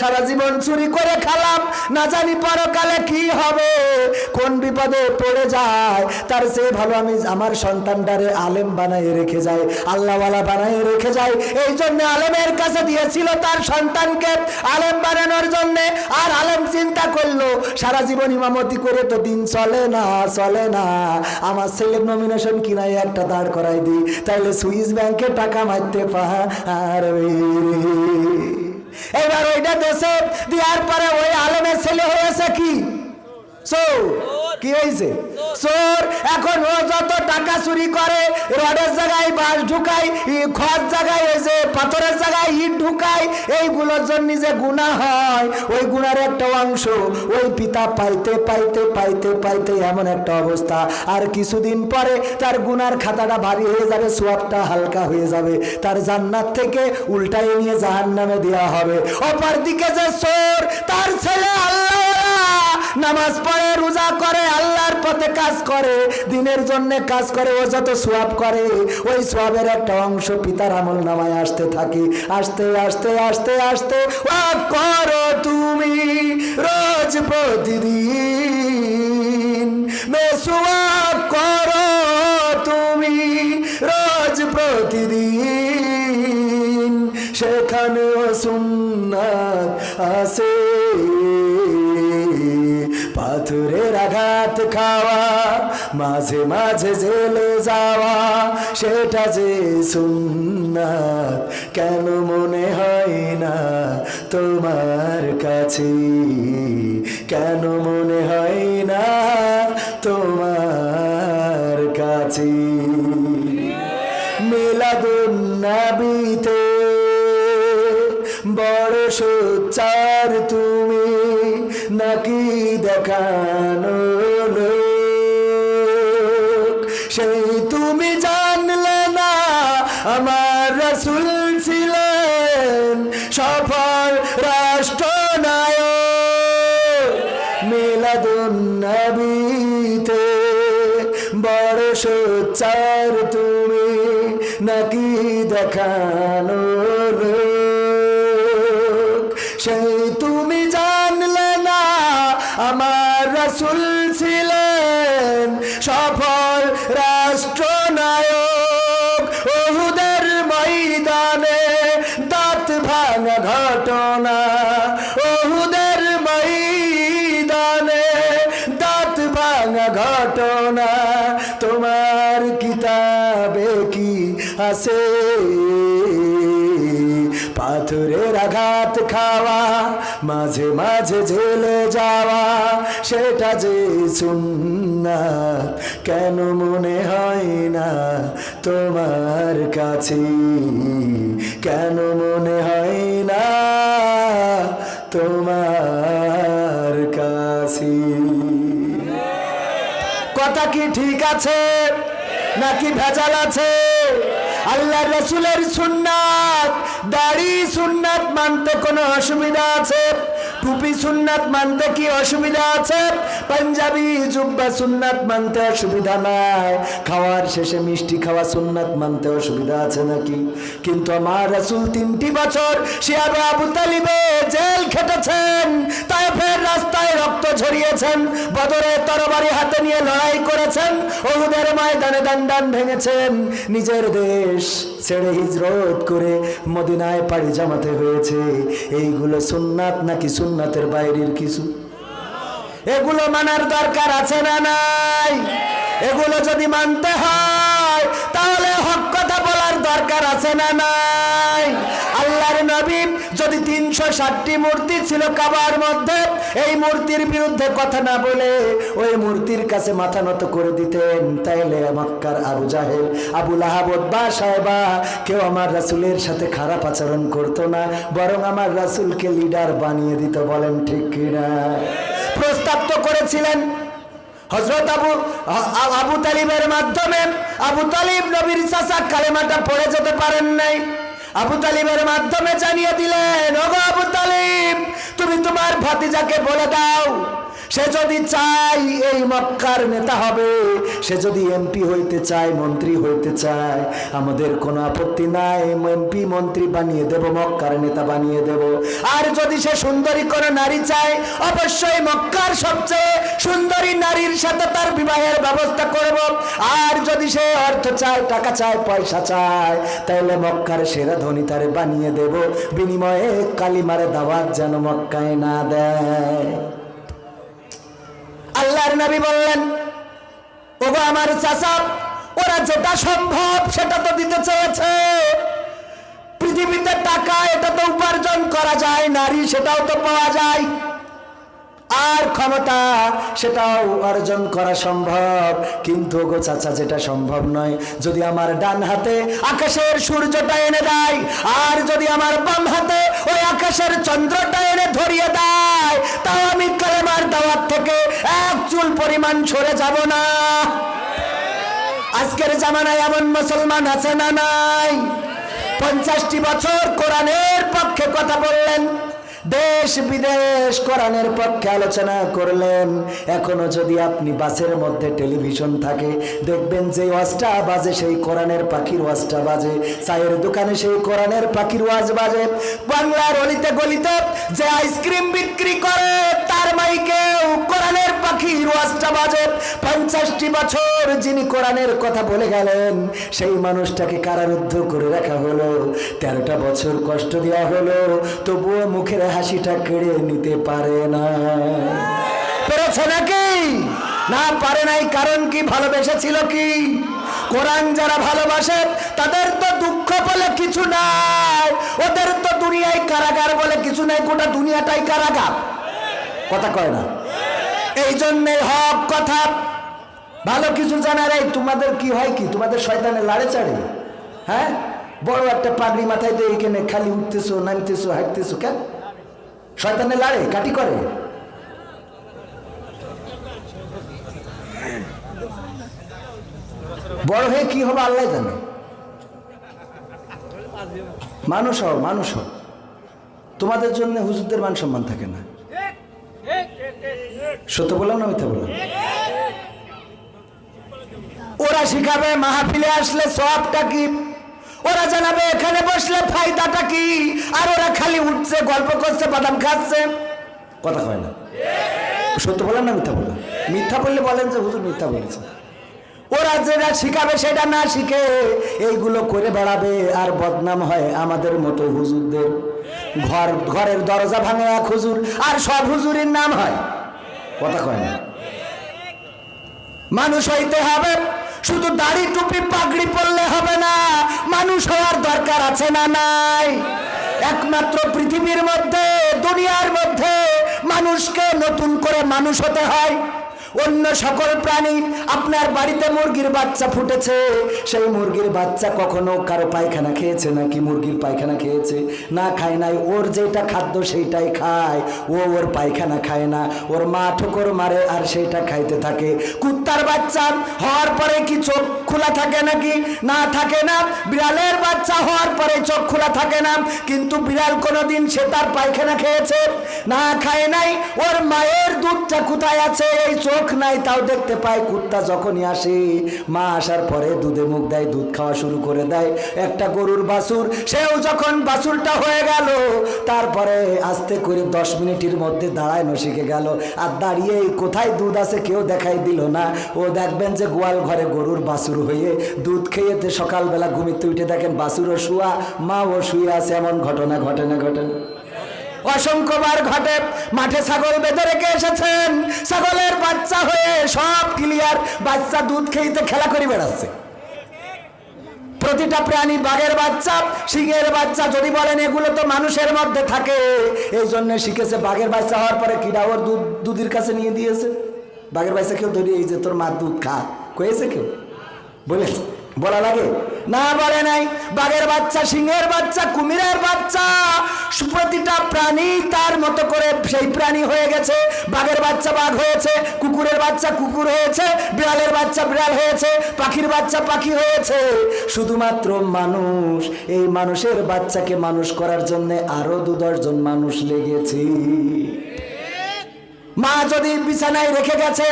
সারা জীবন চুরি করে খালাম। না জানি পরকালে কি হবে, কোন বিপদে পড়ে যায়। তার চেয়ে ভালো আমি আমার সন্তানটারে আলেম বানাই রেখে যাই, আল্লাহওয়ালা বানাই রেখে যাই। এই জন্য আলেমের কাছে দিয়েছিল তার সন্তানকে আলেম বানানোর জন্য। আর আলেম চিন্তা করল, সারা জীবন ইমামতি করে তো দিন চলে না চলে না। আমার ছেলের নমিনেশন কিনাই একটা দাঁড় করাই দিই। তাইলে সুইস ব্যাংকে টাকা মারতে পারবে এবার ওইটা দেশে দেওয়ার পরে ওই আলমের ছেলে হয়েছে কি? চোর। কি হয়েছে? চোর। এখন ও যত টাকা চুরি করে রডের জায়গায় বাস ঢুকায় খড় জায়গায় ওই যে পাথরের জায়গায় ঢুকাই এইগুলোর জন্য যে গুণা হয়, ওই গুণার একটা অংশ, ওই পিতা পাইতে পাইতে পাইতে পাইতে এমন একটা অবস্থা। আর কিছুদিন পরে তার গুনার খাতাটা ভারী হয়ে যাবে, সোয়াবটা হালকা হয়ে যাবে। তার জান্নাত থেকে উল্টাই নিয়ে জাহান নামে দেওয়া হবে। অপার দিকে যে সোর, তার ছেলে আল্লাহ নামাজ পড়ে, রোজা করে, আল্লাহর পথে কাজ করে, দিনের জন্য কাজ করে, ও যত সোয়াব করে, ওই সোয়াবের একটা অংশ পিতার আমল নামায় আসতে থাকি। আসতে আসতে আসতে আসতে, ও করো তুমি রোজ প্রতিদিন মাঝে মাঝে জেলে যাওয়া, সেটা যে সুন্নাত, কেন মনে হয় না তোমার কাছে? কেন মনে হয় না তোমার কাছে? মিলাদুন্নাবিতে বড় সোচ্চার তুমি, নাকি দেখানো রসুল ছিলেন সফল রাষ্ট্রনায়ক। ওহুদের ময়দানে দাঁত ভাঙা ঘটনা। ওহুদের ময়দানে দাঁত ভাঙা ঘটনা। তোমার কিতাবে কি আছে? পাথরের আঘাত খাওয়া, মাঝে মাঝে ঝেলে যাওয়া। সেটা যে সুন্নাত, কেন মনে হয় না তোমার কাছে? কেন মনে হয় না তোমার কাছে? কথা কি ঠিক আছে? নাকি ভেজাল আছে? আল্লাহ রসুলের সুন্নাত, দাড়ি সুন্নাত মানতে কোনো অসুবিধা আছে? টুপি সুন্নাত মানতে কি অসুবিধা আছে? পাঞ্জাবি, জুব্বা সুন্নাত মানতে অসুবিধা নাই। খাওয়ার শেষে মিষ্টি খাওয়া সুন্নাত মানতে অসুবিধা আছে নাকি? কিন্তু আমার রসুল তিনটি বছর শিয়াবে আবু তালিবে জেল খেটেছেন। তাই ফের রাস্তায় রক্ত ঝরিয়েছেন, বদরে তরবারি হাতে নিয়ে লড়াই করেছেন, ওহুদের ময়দানে দান্ডান ভেঙেছেন। নিজের দেশ ছেড়ে হিজরত করে মদিনায় পাড়ি জমাতে হয়েছে। এইগুলো সুন্নাত নাকি সুন্নাতের বাইরের কিছু? এগুলো মানার দরকার আছে না নাই? এগুলো যদি মানতে হয় তাহলে হক কথা বলার দরকার আছে না নাই? আল্লাহর নবী যদি তিনশো ষাটটি মূর্তি ছিল কাবার মধ্যে, এই মূর্তির বিরুদ্ধে কথা না বলে ওই মূর্তির কাছে মাথা নত করে দিতেন। তাইলে মক্কার আবু জাহেল, আবু লাহাবত বা সাহেবা, কেউ আমার রাসুলের সাথে খারাপ আচরণ করতো না, বরং আমার রাসুলকে লিডার বানিয়ে দিত, বলেন ঠিক কিনা? প্রস্তাব তো করেছিলেন হজরত আবু আবু তালিবের মাধ্যমে। আবু তালিব নবীর চাচা কালেমাটা পড়ে যেতে পারেন নাই। আবু তালিবের মাধ্যমে জানিয়ে দিলেন, ওগো আবু তালিব, তুমি তোমার ভাতিজাকে বলে দাও সে যদি চায় এই মক্কার নেতা হবে, সে যদি এমপি হইতে চায়, মন্ত্রী হইতে চায়, আমাদের কোনো আপত্তি নাই। এমপি, মন্ত্রী বানিয়ে দেব, মক্কার নেতা বানিয়ে দেব। আর যদি সে সুন্দরী কোনো নারী চায়, অবশ্যই মক্কার সবচেয়ে সুন্দরী নারীর সাথে তার বিবাহের ব্যবস্থা করব। আর যদি সে অর্থ চায়, টাকা চায়, পয়সা চায় তাহলে মক্কার সেরা ধনী তারে বানিয়ে দেব। বিনিময়ে কালিমারে দাওয়াত যেন মক্কায় না দেয়। আল্লাহর নবী বললেন, ওগো আমার চাচা, ওরা যেটা সম্ভব সেটা তো দিতে চেয়েছে। পৃথিবীতে টাকা, এটা তো উপার্জন করা যায়, নারী সেটাও তো পাওয়া যায়। আর ক্ষমতা সেটাও অর্জন করা সম্ভব। কিন্তু গো চাচা, যেটা সম্ভব নয়, যদি আমার ডান হাতে আকাশের সূর্যটা এনে দেয়, আর যদি আমার বাম হাতে ওই আকাশের চন্দ্রটা এনে ধরিয়ে দেয়, তাও আমি কালেমার দাওয়াত থেকে এক চুল পরিমাণ সরে যাব না। আজকের জামানায় এমন মুসলমান আছে না নাই? পঞ্চাশটি বছর কোরআনের পক্ষে কথা বললেন। দেশ বিদেশ কোরআনের পক্ষে আলোচনা করলেন। এখনও যদি আপনি বাসের মধ্যে টেলিভিশন থাকে, দেখবেন যে ওয়াজটা বাজে, সেই কোরআনের পাখির ওয়াজটা বাজে, চায়ের দোকানে সেই কোরআনের পাখির ওয়াজ বাজে। বাংলার অলিতে গলিতে যে আইসক্রিম বিক্রি করে, তার মাইকেও কোরআনের পাখির ওয়াজটা বাজে। পঞ্চাশটি বছর যিনি কোরআনের কথা বলে গেলেন, সেই মানুষটাকে কারারুদ্ধ করে রাখা হলো। তেরোটা বছর কষ্ট দেওয়া হলো, তবুও মুখের হাসিটা কেড়ে নিতে পারে না। পেরেছে নাকি? না পারে নাই, কারণ কি ভালোবেসেছিল কি? কোরআন যারা ভালোবাসে, তাদের তো দুঃখ বলে কিছু নাই। ওদের তো দুনিয়ায় কারাগার বলে কিছু নাই, গোটা দুনিয়াটাই কারাগার। কথা কয় না? এই জন্যে হক কথা। ভালো কিছু জানার এই, তোমাদের কি হয় কি? তোমাদের শয়তানে লাড়ে চাড়ে? হ্যাঁ? বড় একটা পাগড়ি মাথায় দিয়ে এখানে খালি উঠতেছো, নামতেছো, হাঁটতেছো কেন? শয়তানে লাড়ে, কাটি করে। বড় হয়ে কি হবে আল্লাহ জানে। মানুষ হও মানুষ হও। তোমাদের জন্য হুজুরদের মান সম্মান থাকে না। সত্য বললাম না মিথ্যা বললাম? ওরা শিখাবে, মাহফিলে আসলে সবটা কি ওরা জানাবে, এখানে বসলে ফায়দাটা কি? আর ওরা খালি উঠছে, গল্প করছে, বাদাম খাচ্ছে। কথা হয় না। সত্য বলেন না মিথ্যা বললাম মিথ্যা বললে বলেন যে, হুজুর মিথ্যা বলেছে। ওরা যেটা শিখাবে, সেটা না শিখে এইগুলো করে বেড়াবে, আর বদনাম হয় আমাদের মতো হুজুরদের। ঘর, ঘরের দরজা ভাঙে এক হুজুর, আর সব হুজুরের নাম হয়। কথা কয় না। মানুষ হইতে হবে। শুধু দাড়ি টুপি পাগড়ি পরলে হবে না, মানুষ হওয়ার দরকার আছে না নাই? একমাত্র পৃথিবীর মধ্যে, দুনিয়ার মধ্যে মানুষকে নতুন করে মানুষ হতে হয়। অন্য সকল প্রাণী আপনার বাড়িতে মুরগির বাচ্চা ফুটেছে। সেই মুরগির বাচ্চা কখনো কারও পায়খানা খেয়েছে নাকি মুরগির পায়খানা খেয়েছে? না খায় নাই, ওর যেটা খাদ্য সেইটাই খায়। ও ওর পায়খানা খায় না, ওর মা ঠোকর মারে আর সেইটা খাইতে থাকে। কুত্তার বাচ্চা হওয়ার পরে কি চোখ খোলা থাকে নাকি? না থাকে না। বিড়ালের বাচ্চা হওয়ার পরে চোখ খোলা থাকে না। কিন্তু বিড়াল কোনোদিন সে তার পায়খানা খেয়েছে, না খায় নাই। ওর মায়ের দুধটা কোথায় আছে? এই চোখ নাই, তাও দেখতে পায় কুত্তা যখনই আসে। মা আসার পরে দুধে মুখ দেয়, দুধ খাওয়া শুরু করে দেয়। একটা গরুর বাছুর, সেও যখন বাছুরটা হয়ে গেল, তারপরে আস্তে করে দশ মিনিটের মধ্যে দাঁড়ায় শিখে গেল। আর দাঁড়িয়ে কোথায় দুধ আছে কেউ দেখাই দিল না। ও দেখবেন যে গোয়াল ঘরে গরুর বাছুর হয়ে দুধ খেয়েতে সকালবেলা ঘুমিতে উঠে দেখেন বাছুরও শুয়া মা ও শুয়ে আছে, এমন ঘটনা ঘটে না ঘটে না অসংখ্যবার ঘটে। মাঠে ছাগল বেঁধে রেখে এসেছেন। ছাগলের বাচ্চা হয়ে সব ক্লিয়ার। বাচ্চা দুধ খেইতে খেলা করে বেড়াচ্ছে। প্রতিটা প্রাণী বাঘের বাচ্চা সিংহের বাচ্চা, যদি বলেন এগুলো তো মানুষের মধ্যে থাকে। এই জন্য শিখেছে বাঘের বাচ্চা হওয়ার পরে কিরা ওর দুধ দুধের কাছে নিয়ে দিয়েছে। বাঘের বাচ্চা কেউ ধরি এই যে তোর মা দুধ খা। কয়েছে কেউ? বলেছে। বলা লাগে? না বলে নাই। বাঘের বাচ্চা, সিংহের বাচ্চা, কুমিরের বাচ্চা, প্রতিটা প্রাণী তার মতো করে সেই প্রাণী হয়ে গেছে। বাঘের বাচ্চা বাঘ হয়েছে, কুকুরের বাচ্চা কুকুর হয়েছে, বিড়ালের বাচ্চা বিড়াল হয়েছে, পাখির বাচ্চা পাখি হয়েছে। শুধুমাত্র মানুষ, এই মানুষের বাচ্চাকে মানুষ করার জন্য আরও দু দশজন মানুষ লেগেছে। মা যদি বিছানায় রেখে গেছে,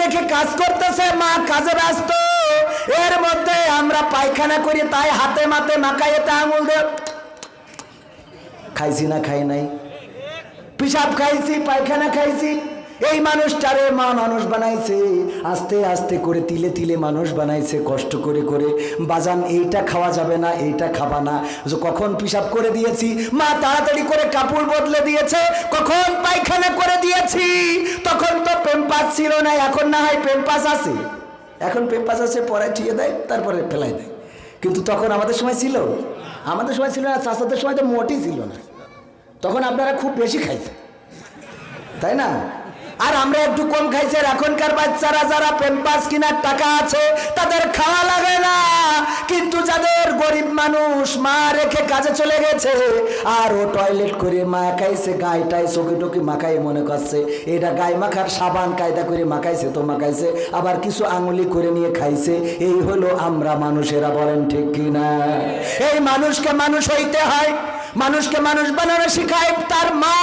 রেখে কাজ করতেছে, মা কাজে ব্যস্ত। এর মধ্যে আমরা পায়খানা করি, তাই হাতে মাতে মাকাইতে আঙুল দে খাইছি না, খাই নাই। পিসাব খাইছি, পায়খানা খাইছি। এই মানুষটারে মা মানুষ বানাইছে, আস্তে আস্তে করে, তিলে তিলে মানুষ বানাইছে, কষ্ট করে করে। বাজান, এইটা খাওয়া যাবে না, এইটা খাবা না। যে কখন পিসাব করে দিয়েছি? মা তাড়াতাড়ি করে কাপড় বদলে দিয়েছে, কখন পায়খানা করে দিয়েছি? তখন তো পেম্পাস ছিল না, এখন না হয় পেম্পাস আছে। এখন পেম্পাস আছে, পড়ায় ঠিয়ে দেয়, তারপরে ফেলাই দেয়। কিন্তু তখন আমাদের সময় ছিল, আমাদের সময় ছিল না চাষাদের সময় তো মোটেই ছিল না। তখন আপনারা খুব বেশি খাইতেন। তাই না? আর আমরা একটু কম খাইছি এখনকার বাচ্চারা যারা পেম্পাস কেনার টাকা আছে, তাদের খাওয়া লাগে না। কিন্তু যাদের গরিব মানুষ মা রেখে কাজে চলে গেছে, আর ও টয়লেট করে মা খাইছে গায়েটাই চোখে টুকি মাখাই মনে করছে। এটা গায়ে মাখার সাবান কায়দা করে মাখাইছে, তো মাখাইছে। আবার কিছু আঙুলি করে নিয়ে খাইছে। এই হলো আমরা মানুষেরা, বলেন ঠিক কিনা? এই মানুষকে মানুষ হইতে হয়। মানুষকে মানুষ বানানো শিখায়। তার মা,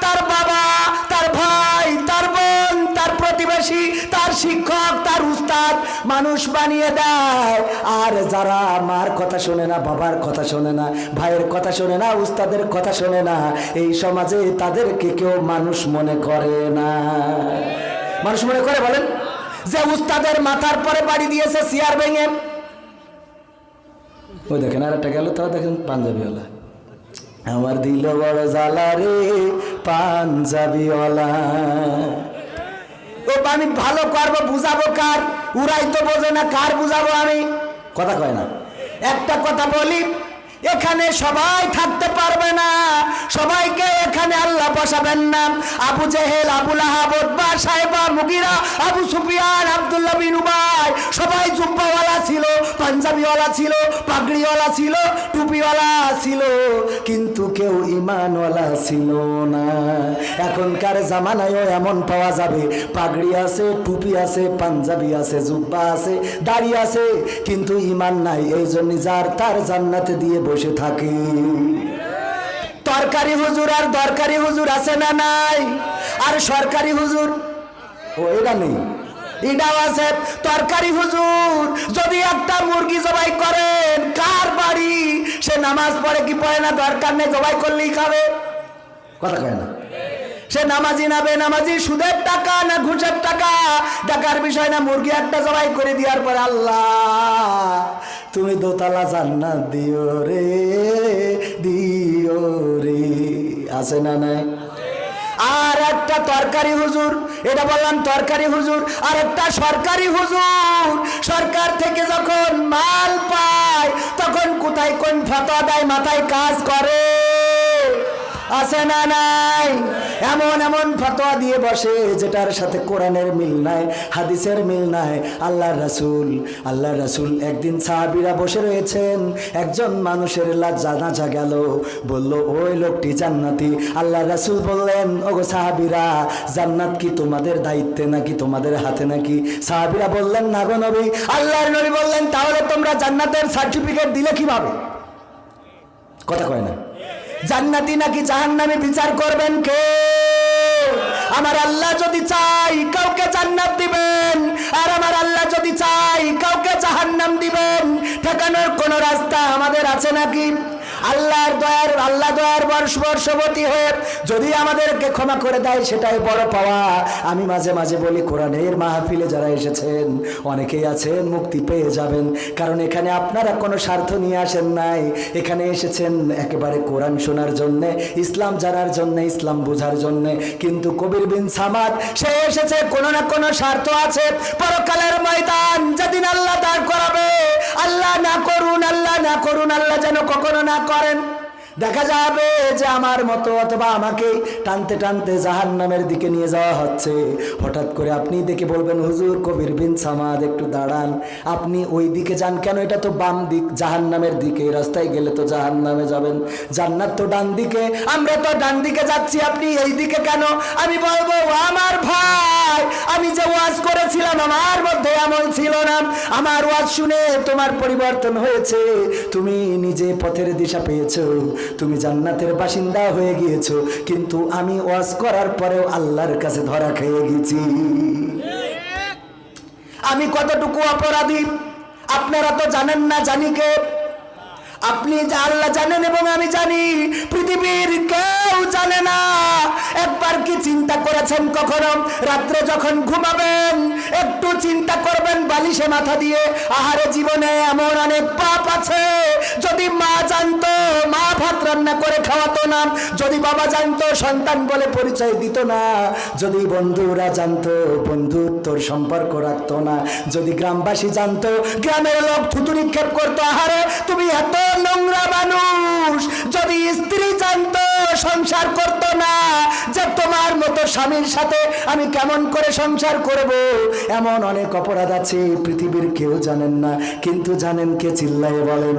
তার বাবা, তার ভাই, তার বোন, তার প্রতিবেশী, তার শিক্ষক, তার উস্তাদ মানুষ বানিয়ে দেয়। আর যারা মার কথা শোনে না, বাবার কথা শোনে না, ভাইয়ের কথা শোনে না, উস্তাদের কথা শোনে না, এই সমাজে তাদেরকে কেউ মানুষ মনে করে না। মানুষ মনে করে বলেন? যে উস্তাদের মাথার পরে বাড়ি দিয়েছে, চেয়ার ভেঙে। ওই দেখেন আর একটা গেল তাও দেখেন পাঞ্জাবিওয়ালা। আমার দিল বড় জ্বালা রে, পাঞ্জাবিওয়ালা। ও আমি ভালো করব, বুঝাবো কার? উড়াই তো বোঝে না কার বুঝাবো আমি। কথা কয় না। একটা কথা বলি এখানে সবাই থাকতে পারবে না। সবাইকে এখানে আল্লাহ বসাবেন না। আবু জেহেল আবু লাহাব উতবা, সাহেবা মুগিরা আবু সুফিয়ান আব্দুল্লাহ বিন উবাই সবাই জুব্বাওয়ালা ছিল পাঞ্জাবিওয়ালা ছিল পাগড়িওয়ালা ছিল টুপিওয়ালা ছিল কিন্তু কেউ ইমানওয়ালা ছিল না। এখনকার জামানায়ও এমন পাওয়া যাবে পাগড়ি আছে টুপি আছে পাঞ্জাবি আছে জুব্বা আছে দাড়ি আছে কিন্তু ইমান নাই এই জন্য যার তার জান্নাতে দিয়ে বসে থাকি। তরকারি হুজুর, আর দরকারি হুজুর আছে না নাই? আর সরকারি হুজুর? ও, এটা নেই। এটাও আছে। তরকারি হুজুর, যদি একটা মুরগি জবাই করেন, কার বাড়ি? সে নামাজ পড়ে কি পড়ে না? দরকার নেই, জবাই করলেই খাবে। কথা কয় না। সে নামাজি না বেনামাজি, সুদের টাকা না ঘুষের টাকা? দেখার বিষয় না, মুরগি একটা জবাই করে দেওয়ার পরে আল্লাহ, তুমি দোতলা জান্নাত দিও রে দিও রে। আছে না নাই? আর একটা তরকারি হুজুর, এটা বললাম তরকারি হুজুর, আর একটা সরকারি হুজুর। সরকার থেকে যখন মাল পায়, তখন কোথায় কোন ফতোয়া দেয়, মাথায় কাজ করে? আছে না নাই? এমন এমন ফতোয়া দিয়ে বসে যেটার সাথে কোরআনের মিল নাই, হাদিসের মিল নাই। আল্লাহ রাসূল আল্লাহ রাসূল একদিন সাহাবীরা বসে রয়েছেন। একজন মানুষের জানাজা গেল। বলল, ওই লোকটি জান্নাতি। আল্লাহ রাসূল বললেন, ওগো সাহাবীরা, জান্নাত কি তোমাদের দায়িত্বে নাকি তোমাদের হাতে নাকি? সাহাবীরা বললেন, না গো নবী। আল্লাহর নবী বললেন, তাহলে তোমরা জান্নাতের সার্টিফিকেট দিলে কীভাবে? কথা কয় না। জান্নাতি নাকি জাহান্নামে বিচার করবেন কে? আমার আল্লাহ যদি চাই, কাউকে জান্নাত দিবেন। আর আমার আল্লাহ যদি চাই, কাউকে জাহান্নাম দিবেন। ঠেকানোর কোন রাস্তা আমাদের আছে নাকি? আল্লাহর দয়ার, আল্লাহ দয়ার বর্ষ, বর্ষবতী হয়ে যদি আমাদেরকে ক্ষমা করে দেয়, সেটাই বড় পাওয়া। আমি মাঝে মাঝে বলি, কোরআনের মাহফিলে যারা এসেছেন, অনেকেই আছেন, মুক্তি পেয়ে যাবেন। কারণ এখানে আপনারা কোনো স্বার্থ নিয়ে আসেন নাই। এখানে এসেছেন একেবারে কোরআন শোনার জন্য, ইসলাম জানার জন্য, ইসলাম বোঝার জন্য। কিন্তু কবির বিন সামাদ, সে এসেছে, কোনো না কোনো স্বার্থ আছে। পরকালের ময়দান যেদিন আল্লাহ দাঁড় করাবে, আল্লাহ না করুন, আল্লাহ না করুন, আল্লাহ যেন কখনো না করেন। দেখা যাবে যে আমার মতো অথবা আমাকে টানতে টানতে জাহান নামের দিকে নিয়ে যাওয়া হচ্ছে। হঠাৎ করে আপনি দেখে বলবেন, হুজুর, কবির বিন সামাদ, একটু দাঁড়ান। আপনি ওই দিকে যান কেন? এটা তো বাম দিক জাহান নামের দিকে। রাস্তায় গেলে তো জাহান নামে যাবেন। জান্নাত তো ডান দিকে। আমরা তো ডান দিকে যাচ্ছি। আপনি এই দিকে কেন? আমি বলব আমার ভাই, আমি যে ওয়াজ করেছিলাম, আমার মধ্যে এমন ছিল না। আমার ওয়াজ শুনে তোমার পরিবর্তন হয়েছে। তুমি নিজে পথের দিশা পেয়েছ। তুমি জান্নাতের বাসিন্দা হয়ে গিয়েছো, কিন্তু আমি ওয়াজ করার পরেও আল্লাহর কাছে ধরা খেয়ে গেছি। আমি কতটুকু অপরাধী? আপনারা তো জানেন না জানি কে। আপনি যা আল্লাহ জানেন এবং আমি জানি, পৃথিবীর কেউ জানে না। একবার কি চিন্তা করেছেন কখনো? রাত্রে যখন ঘুমাবেন, একটু চিন্তা করবেন, বালিশে মাথা দিয়ে, আহারে জীবনে এমন অনেক পাপ আছে। যদি মা জানতো, মা ভাত রান্না করে খাওয়াতো না, যদি বাবা জানতো, সন্তান বলে পরিচয় দিত না, যদি বন্ধুরা জানতো, বন্ধুত্বর সম্পর্ক রাখতো না, যদি গ্রামবাসী জানতো, গ্রামের লোক থুতু নিক্ষেপ করতো, আহারে তুমি এত নোংরা মানুষ। যদি স্ত্রী জানতো সংসার করতো না, যে তোমার মতো স্বামীর সাথে আমি কেমন করে সংসার করব? এমন অনেক অপরাধ আছে, পৃথিবীর কেউ জানেন না। কিন্তু জানেন কে চিল্লায় বলেন?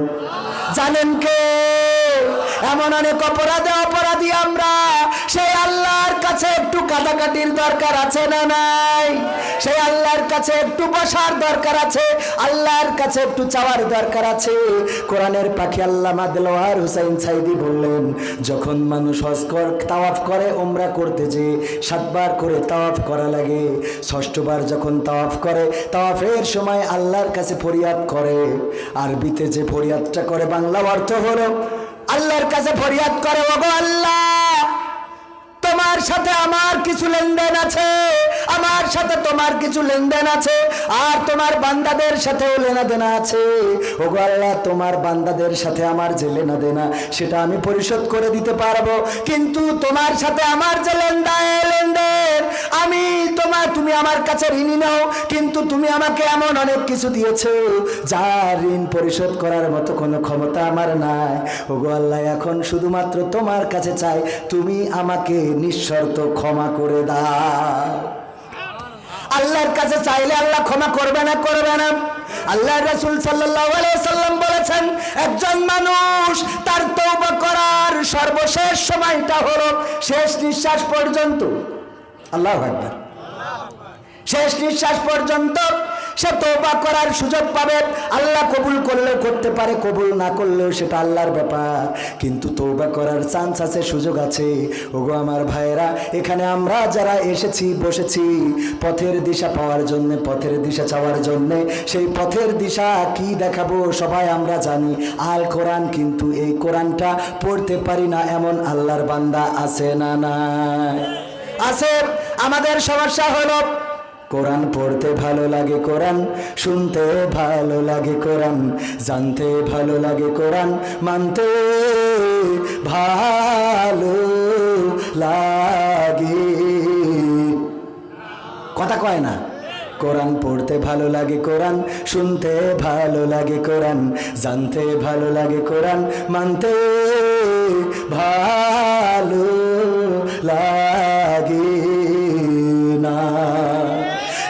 জানেন কে? এমন অনেক অপরাধে অপরাধী আমরা। সেই আল্লাহর কাছে একটু কাটাকাটির দরকার আছে না নাই? সেই আল্লাহর কাছে একটু বসার দরকার আছে, আল্লাহর কাছে একটু চাওয়ার দরকার আছে। কোরআনের পাখি আল্লাহ মাদলোয়ার হুসাইন সাইদি বললেন, যখন মানুষ হজ কর, তাওয়াফ করে ওমরা করতে যে সাতবার করে তাওয়াফ করা লাগে। ষষ্ঠবার যখন তাওয়াফ করে, তাওয়াফের সময় আল্লাহর কাছে ফরিয়াদ করে। আরবিতে যে ফরিয়াদটা করে, বাংলা অর্থ হলো, আল্লাহর কাছে ফরিয়াদ করে, ওগো আল্লাহ! তোমার সাথে আমার কিছু লেনদেন আছে। আমার সাথে তোমার কিছু লেনদেন আছে। আর তোমার বান্দাদের সাথেও লেনাদেনা আছে। ওগো আল্লাহ, তোমার বান্দাদের সাথে আমার যে লেনাদেনা, সেটা আমি পরিশোধ করে দিতে পারব। কিন্তু তোমার সাথে আমার যে লেনদেন লেনদেন, আমি তোমার, তুমি আমার কাছে ঋণী নাও, কিন্তু তুমি আমাকে এমন অনেক কিছু দিয়েছ, যার ঋণ পরিশোধ করার মতো কোনো ক্ষমতা আমার নাই। ওগো আল্লাহ, এখন শুধুমাত্র তোমার কাছে চাই, তুমি আমাকে নিঃশর্ত ক্ষমা করে দাও। আল্লাহর কাছে চাইলে আল্লাহ ক্ষমা করবে না করবে না। আল্লাহ রাসূল সাল্লাম বলেছেন, একজন মানুষ তার তওবা করার সর্বশেষ সময়টা হলো শেষ নিঃশ্বাস পর্যন্ত। আল্লাহ শেষ নিঃশ্বাস পর্যন্ত সে তৌবা করার সুযোগ পাবে। আল্লাহ কবুল করলেও করতে পারে, কবুল না করলেও সেটা আল্লাহর ব্যাপার। কিন্তু তৌবা করার চান্স আছে, সুযোগ আছে। ওগো আমার ভাইয়েরা, এখানে আমরা যারা এসেছি, বসেছি, পথের দিশা পাওয়ার জন্য, পথের দিশা চাওয়ার জন্য, সেই পথের দিশা কি দেখাবো সবাই আমরা জানি। আল কোরআন কিন্তু এই কোরআনটা পড়তে পারি না, এমন আল্লাহর বান্দা আছে না না আছে। আমাদের সমস্যা হলো কোরআন পড়তে ভালো লাগে কোরআন শুনতে ভালো লাগে কোরআন, জানতে ভালো লাগে কোরআন, মানতে ভালো লাগে। কথা কয় না? কোরআন পড়তে ভালো লাগে কোরআন, শুনতে ভালো লাগে কোরআন, জানতে ভালো লাগে কোরআন, মানতে ভালো লাগে।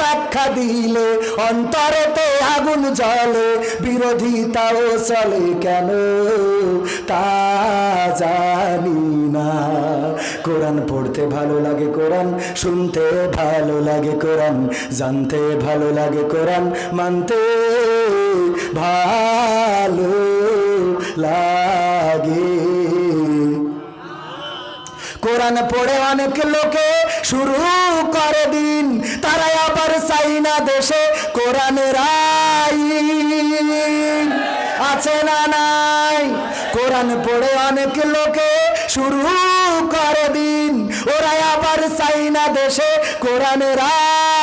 ব্যাখ্যা দিলে, অন্তরেতে আগুন জ্বলে বিরোধিতাও চলে কেন? তা জানি না। কোরআন পড়তে ভালো লাগে কোরআন, শুনতে ভালো লাগে কোরআন, জানতে ভালো লাগে কোরআন, মানতে ভালো লাগে। কোরআন পড়ে অনেক লোকে শুরু করে দিন, তারাই আবার চাই না দেশে কোরআনের আইন। আছে না নাই? কোরআন পড়ে অনেক লোকে শুরু করে দিন ওরা আবার চাই না দেশে কোরআনের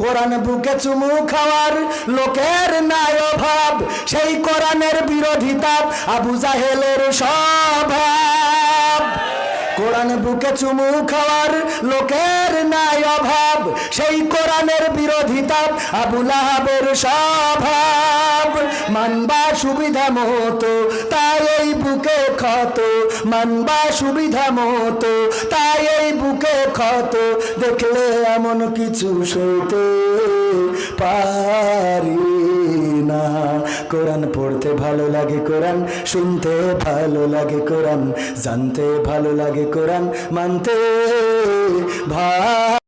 কোরআন বুকে চুমু খাওয়ার লোকের নাই অভাব, সেই কোরআনের বিরোধিতা আবু জাহেলের স্বভাব। কোরআন বুকে চুমু খাওয়ার লোকের নাই অভাব, সেই কোরআনের বিরোধিতা আবু লাহাবের স্বভাব। মানবা সুবিধা মতো তাই এই বুকে ক্ষত, মানবা সুবিধা মতো। তাই এই বুকে ক্ষত, দেখলে এমন কিছু সইতে পারি না। কোরআন পড়তে ভালো লাগে কোরআন, শুনতে ভালো লাগে কোরআন, জানতে ভালো লাগে কোরআন, মানতে ভালো